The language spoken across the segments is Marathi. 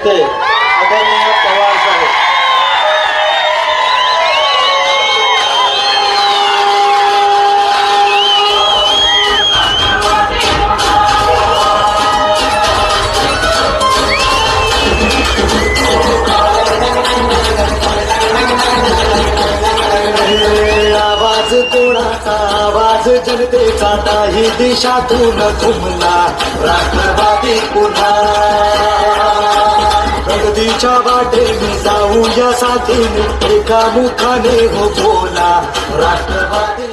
आदरणीय पवार साहेब आवाज जनतेचा. काही दिशातून घुमला राष्ट्रवादी पुन्हा. प्रगतीच्या वाटेने जाऊया साथीने. एका मुखाने हो बोला. राष्ट्रवादी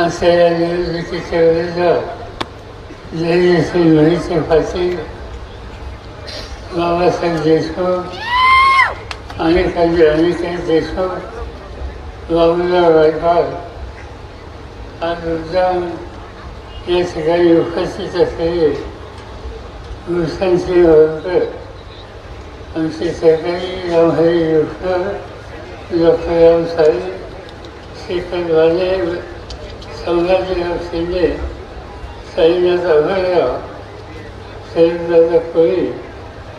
असे म्हणजे निलेशचे निवडणुकीच्या विरुद्ध निलेशने व्हायचे भाषे बाबासाहेब देशमुख आणि काही अनिकेत देशमुख बाबूराव गायकवाड आणि उद्यान या ठिकाणी उपस्थित असलेले भूषणसिंह होळकर आमचे सहकारी रामहरी योगकर डॉक्टर राम साहेब शेखर वाले संभाजीराव शिंदे सैन्याचा अभयराव सैन्याचा कोळी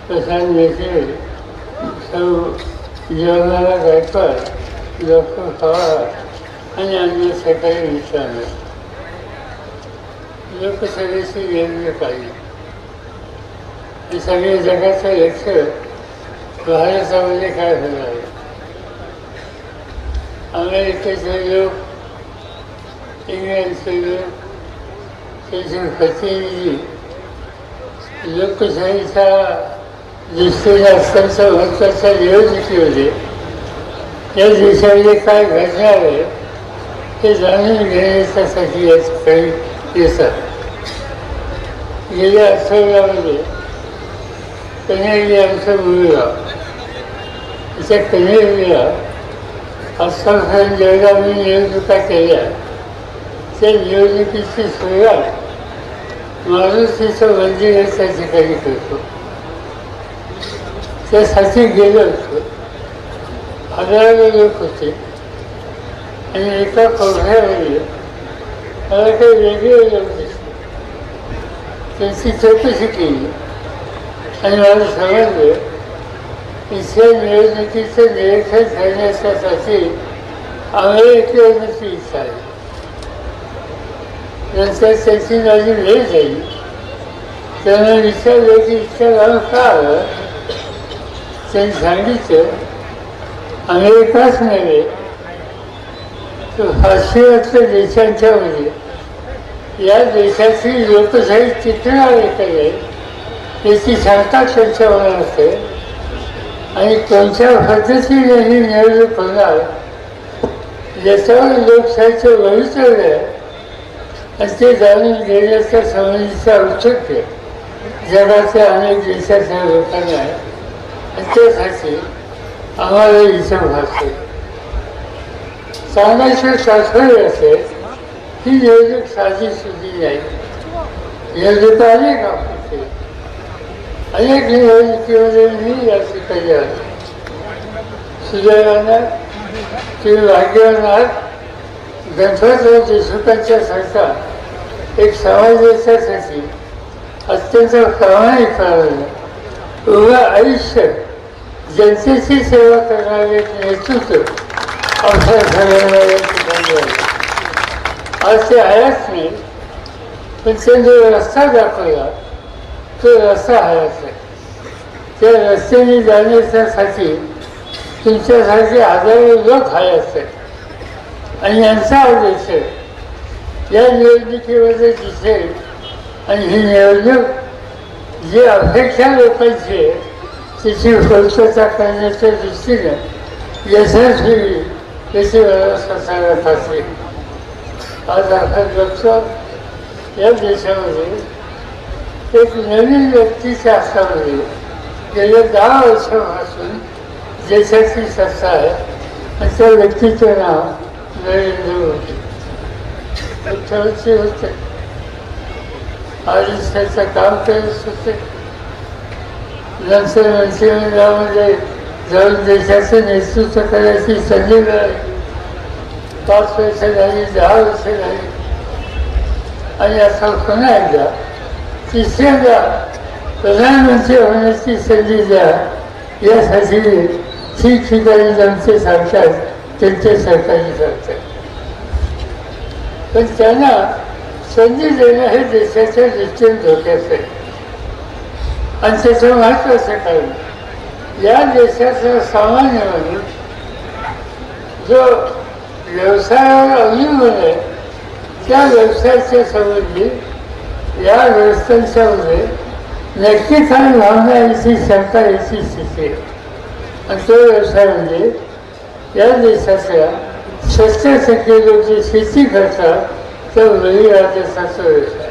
प्रशांत मेघे सौ जवाहरलाल गायकवाड डॉक्टर पवार आणि अन्य सकाळी मित्रांनो लोकसभेशी निवडणूक पाहिजे. हे सगळे जगाचं लक्ष भारतामध्ये काय होणार आहे? अमेरिकेचे लोक इंग्लंडचे लोक त्याचे प्रतिनिधी लोकशाहीचा दृष्टीने अत्यंत महत्त्वाचा महत्त्वाच्या होते त्या देशामध्ये काय घडणार आहे हे जाणून घेण्याच्यासाठी या ठिकाणी येतात गेल्या आठवड्यामध्ये कन्हेरी आमचा मुलगा त्या कन्हेरीला आजकाल जेवढ्या मी निवडणुका केल्या त्या निवडणुकीची सुरुवात माणूस मारुतीचं मंदिर त्या ठिकाणी करतो. त्यासाठी गेलो होतो. हजारो लोक होते. आणि एका कोठ्यामध्ये मला काही वेगळे लोक दिसले. त्यांची चौकशी केली. आणि मला समजलं इथल्या निवडणुकीचं निरीक्षण करण्याच्यासाठी अमेरिकेवरची इच्छा आहे नंतर त्याची माझी वेळ झाली. त्यांना विचारलं की इतक्या का आलं त्यांनी सांगितलं अमेरिकाच नव्हे. तर देशांच्या देशांच्यामध्ये. या देशाची लोकशाही टिकणार आहे. का नाही याची शंका त्यांच्या होणार असते. आणि कोणत्या पद्धतीने ही निवडणूक होणार याच्यावर लोकशाहीचं भवितव्य आहे आणि ते जाणून घेण्याचा संबंधीचा औत्सुक्य जगाच्या अनेक देशाच्या लोकांना आहे. आणि त्यासाठी आम्हाला इच्छा भासते. सांगायचं तात्पर्य असे ही निवडणूक साधी सुधी नाही निवडणूक अनेक आपण अनेक निवडणुकीमध्ये मी या ठिकाणी आलो सुदैवानं तुम्ही भाग्यवान आहात. गणपतराव देशमुखांच्या सारखा एक समाजासाठी अत्यंत प्रामाणिक उभं आयुष्य जनतेची सेवा करणारे नेतृत्व अवसर झालेला ठिकाणी आज ते आहेच नाही पण त्यांनी जो रस्ता दाखवला. तो रस्ता आहेच आहे. त्या रस्त्याने जाण्याच्यासाठी तुमच्यासाठी हजारो लोक हवे असतात आणि यांचा उद्देश या निवडणुकीमध्ये दिसेल आणि ही निवडणूक जी अपेक्षा लोकांची आहे तिची पूर्तता करण्याच्या दृष्टीनं यशस्वी याची व्यवस्था सांगत असते आज आपण बघतो या देशामध्ये एक नवीन व्यक्ती शासनामध्ये गेल्या दहा वर्षापासून देशाची सत्ता आहे. आणि त्या व्यक्तीचं नाव नरेंद्र मोदी उत्तरची होते अडीच त्याचं काम करत होते नंतर मंत्रिमंडळामध्ये जाऊन देशाचं नेतृत्व करायची संधी मिळाली पाच वर्ष झाली दहा वर्ष झाली आणि आता पुन्हा एकदा तिसऱ्यांदा प्रधानमंत्री होण्याची संधी द्या यासाठी ठिकठिकाणी जनते सांगतात त्यांच्या सरकारी सांगतात पण त्यांना संधी देणं हे देशाच्या दृष्टीने धोक्याचं आहे. आणि त्याचं महत्वाचं कारण या देशाचा सामान्य माणूस जो व्यवसायावर अवलंबून आहे त्या व्यवसायाच्या संबंधी या व्यवस्थांच्यामध्ये नक्कीच आणि भावना याची शंका याची स्थिती आहे. आणि तो व्यवसाय म्हणजे या देशाच्या सत्तर टक्के जे शेती करतात तो बळीराजाचा व्यवसाय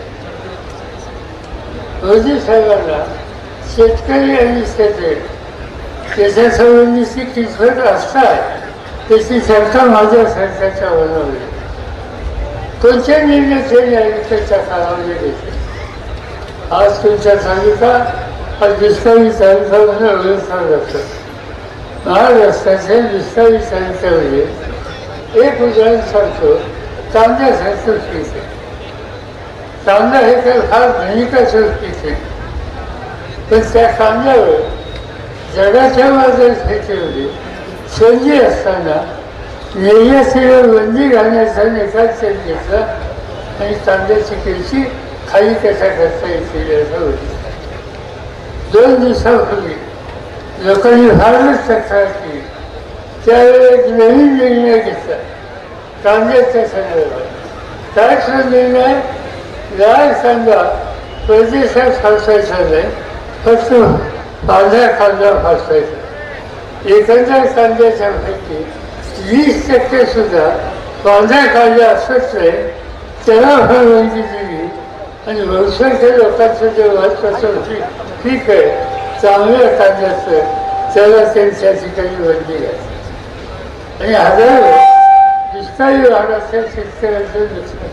मोदी साहेबांना शेतकरी आणि शेतकरी त्याच्यासंबंधीची संबंधीची कितपत त्याची चर्चा माझ्या सरकारच्या बनवली कोणत्या निर्णय केले आयुष्याच्या काळामध्ये घेतले आज तुमच्या तालुका हा दुष्काळी तालुका म्हणून ओळखला जातो महाराष्ट्राच्या दुष्काळी तालुक्यामध्ये एक उदाहरण सांगतो कांद्यासारखं पीक आहे. चांदा हे तर फार धनिकाचं पीक आहे. पण त्या कांद्यावर जगाच्या बाजारपेठेमध्ये संधी असताना निर्यातीवर बंदी घालण्याचा निकाल त्यांनी घेतला आणि कांद्याची किमती खाली कशा करता येतील असं होती दोन दिवसापूर्वी लोकांनी फारच तक्रार केली. त्यावेळी एक नवीन निर्णय घेतला. कांद्याच्या संदर्भात काय तो निर्णय लाल कांदा परदेशात फासायचा नाही फक्त पांढरा कांदा फासायचा एकंदर कांद्याच्या पैकी वीस टक्के सुद्धा पांढरा कांदा असत नाही त्याला परवानगी दिली आणि भविष्याच्या लोकांचं जे महत्वाचं पीक आहे चांगली चांगल्या असते त्याला त्यांच्याशी काही वंदी असते आणि हजारो दुष्काळी वाढ असेल शेतकऱ्यांचं नुकसान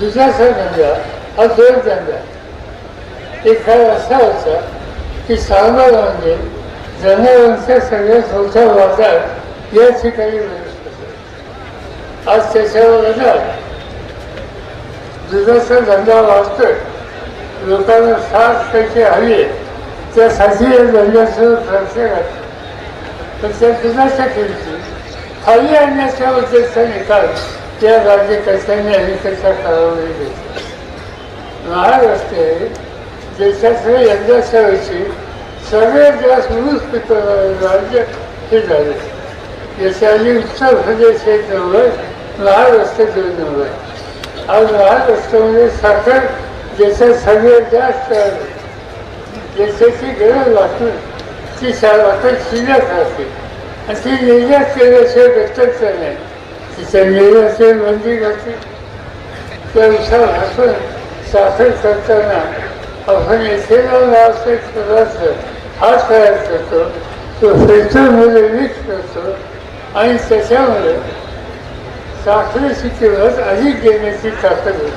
दुसरा सण धंदा हा दोन धंदा एक काळ असा होता की सांगणार म्हणजे जनावरांचा सगळ्या मोठा बाजार या ठिकाणी आज त्याच्यावर आधार दुधाचा धंदा वाढतोय. लोकांना साथ त्याची हवी. आहे त्यासाठी या धंद्याचं खर्च पण त्या दुधाच्या किमती? खाली आणण्याच्या उद्देशाचा निकाल त्या राज्यकर्त्यांनी अनेकांच्या काळामध्ये घेतला महाराष्ट्र देशाचं यंदाच्या वर्षी सगळ्यात जास्त ऊस राज्य हे झाले. याच्याआधी उत्तर प्रदेश एक नंबर महाराष्ट्र दोन नंबर आज महाराष्ट्रामध्ये साखर देशात सगळ्यात जास्त ज्याच्याची गरज वाटून ती वाटत शिल्लक राहते. आणि ती निर्यात केल्याशिवाय गतच नाही तिच्या निर्यातीवर बंदी घातली त्या हसून साखर करताना आपण इथेनॉल नावाचा पदार्थ हा तयार करतो. तो पेट्रोलमध्ये मिक्स करतो. आणि त्याच्यामुळे साखरेची किंमत अधिक देण्याची ताकद होती.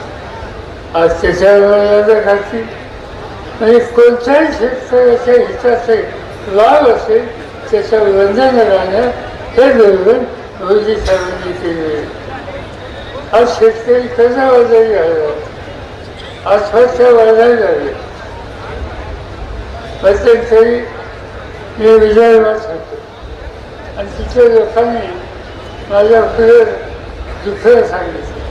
आज त्याच्यावर घातली म्हणजे कोणत्याही शेतकऱ्याच्या हिताचे लाभ असेल त्याच्या बंधन राहणं हे धोरण मोदी साहेबांनी केले. आज शेतकरी कर्जबाजारी झाला आत्महत्या झाले प्रत्येक तरी मी विदर्भात होतो आणि तिथे लोकांनी माझ्या प्रिय दुःख सांगितलं.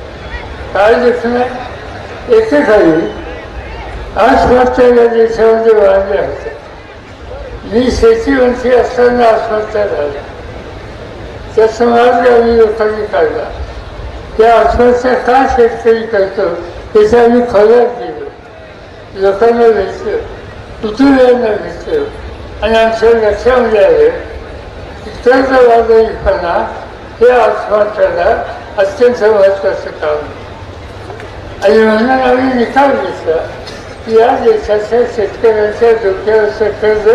काय दुखणं एकच आहे या देशामध्ये वाढले होते. मी शेतीवंशी असताना आत्महत्या झाल्या त्याचा मार्ग आम्ही लोकांनी काढला. त्या आत्महत्या का शेतकरी करतो त्याचा आम्ही खोलात गेलो. लोकांना भेटलो कुटुंबियांना भेटलो. आणि आमच्या लक्षामध्ये आलं की कर्जबाजारीपणा हे आत्महत्याला अत्यंत महत्वाचं काम आणि म्हणून आम्ही निकाल घेतला. या देशाच्या शेतकऱ्यांच्या डोक्यावरचं कर्ज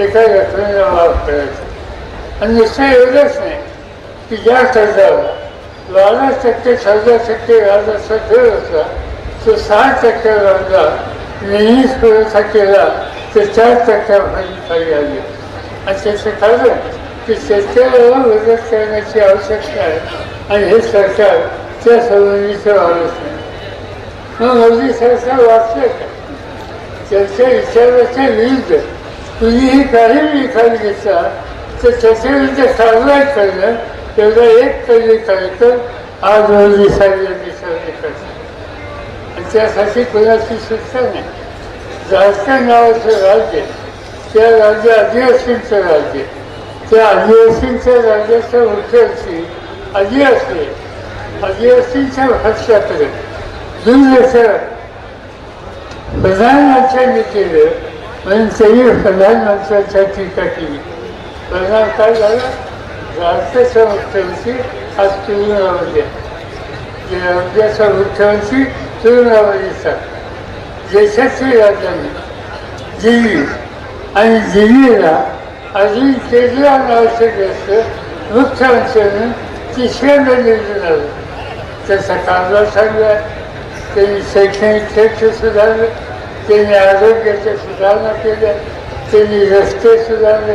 एका रकमेला माफ करायचं. आणि नुसतं एवढंच नाही की ज्या कर्जावर बारा टक्के चौदा टक्के व्याज असा दर होता तो सहा टक्के व्याजा नेहमीच पुरवठा केला तर चार टक्क्यापर्यंत खाली आली. आणि त्याचं कारण की शेतकऱ्याला मदत करण्याची आवश्यकता आहे आणि हे सरकार त्या संबंधीचं वाढत नाही मग मोदी सरकार वाचलं का? त्याच्या विचाराच्या विरुद्ध कुणीही काही निकाल घेतला तर त्याच्या विरुद्ध कारवाई करणं तेवढा एक कधी कार्यक्रम आज मोदी साहेब या करतात आणि त्यासाठी कोणाची सुटका नाही झारखंड नावाचं राज्य त्या राज्य आदिवासींचं राज्य त्या आदिवासींच्या राज्याच्या मुख्यमंत्री आदिवासी आदिवासींच्या भाषाकडे दुर्लक्ष प्रधानमंत्र्यांनी केलं म्हणून त्यांनी प्रधानमंत्र्यांच्या टीका केली परिणाम काय झाला राज्याचा मुख्यमंत्री आज तुरुंगामध्ये आहे. राज्याचा मुख्यमंत्री तुरुंगामध्येचा देशाची राजधानी दिल्ली आणि दिल्लीला अजून केजरीवाल नावाचे ग्रस्त मुख्यमंत्र्यांनी तिसऱ्यांदा निवडून आलं त्याचा कारभार चांगला आहे त्यांनी शैक्षणिक क्षेत्र सुधारलं त्यांनी आरोग्याच्या सुधारणा केल्या त्यांनी रस्ते सुधारले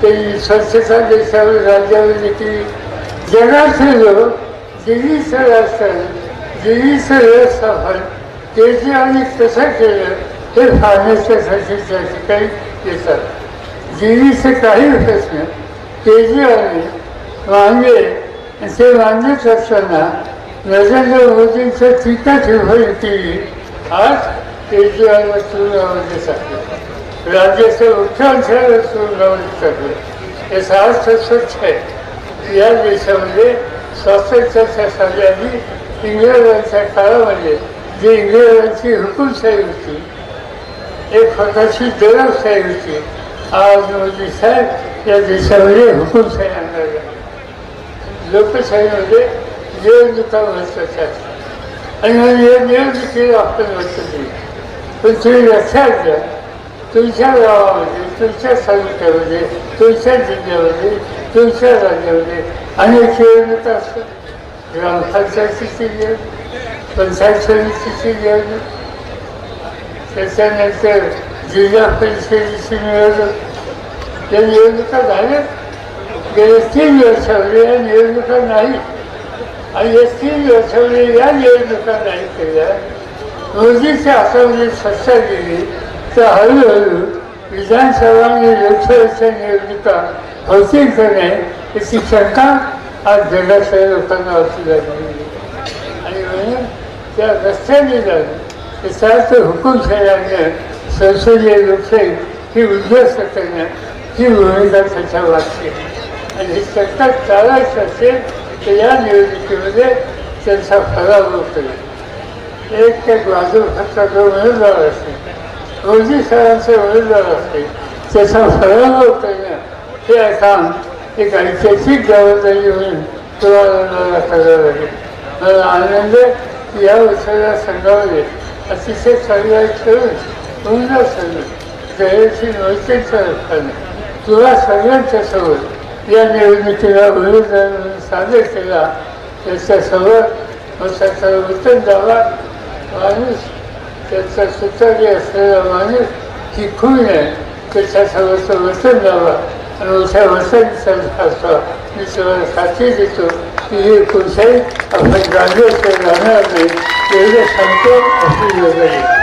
त्यांनी स्वच्छता देशावर राज्यामध्ये केली जगाचे लोक दिल्लीचं राजकारण दिल्लीचं व्यवस्थापन केजरीवालने कसं केलं हे पाहण्याच्यासाठी त्या ठिकाणी येतात दिल्लीचे काही प्रश्न केजरीवालने मांडले आणि ते मांडत असताना नरेंद्र मोदींच्या टीका टिप्पणी केली आज केजरीवालला तुरुंगामध्ये टाकलं राज्याचे मुख्यमंत्र्याला तुरुंगामध्ये टाकलं याचा अर्थ स्वच्छ आहे या देशामध्ये स्वातंत्र्याच्या सगळ्यांनी इंग्रजांच्या काळामध्ये जे इंग्रजांची हुकुमशाही होती एक प्रकारची दरवशाही होती आज मोदी साहेब या देशामध्ये हुकुमशाही आणणार लोकशाहीमध्ये निवडणुका महत्त्वाच्या आणि या निवडणुकीला आपण लक्ष देऊ पण तुम्ही तुमच्या गावामध्ये तुमच्या तालुक्यामध्ये तुमच्या जिल्ह्यामध्ये तुमच्या राज्यामध्ये अनेक निवडणुका असतात ग्रामपंचायतीची निवडणूक पंचायत समितीची निवडणूक त्याच्यानंतर जिल्हा परिषदेची निवडणूक या निवडणुका झाल्यात गेले तीन वर्षामध्ये या निवडणुका नाही आणि या तीन वर्षामध्ये या निवडणुका नाही केल्या मोदीच्या हातामध्ये चर्चा केली तर हळूहळू विधानसभा आणि लोकसभेच्या निवडणुका होतील का नाही याची शंका आज जगातल्या लोकांना असू लागली. आणि म्हणून त्या रस्त्याने जाणं त्याचा अर्थ हुकुमशाही संसदीय लोकशाही ही उद्ध्वस्त करणं ही भूमिका त्याच्या वाटते आणि हे सरकार चालायचं असेल तर या निवडणुकीमध्ये त्यांचा पराभव करेल एक एक बाजू जो उमेदवार असते. रोजी सरांचे उमेदवार असते. त्याचा पराभव होत हे काम एक ऐतिहासिक जबाबदारी म्हणून तुम्हाला सगळं लागेल मला आनंद या उत्सवाला संघामध्ये अतिशय चांगला करून पूर्ण सगळं. जयश्री मोहितेच्या रस्त्याने तुला सगळ्यांच्या सोबत या निवडणुकीला उमेदवार म्हणून सादर केला. त्याच्यासोबत मग त्याचा वचन द्यावा माणूस त्याचा सुतारी असलेला माणूस ही खून आहे. त्याच्यासमोरचं वचन द्यावा. आणि मोठ्या वचनचा असावा मी तुम्हाला साथी देतो. की हे कुठल्याही आपण राज्यात राहणार नाही. एवढं सांगतो आपली योजना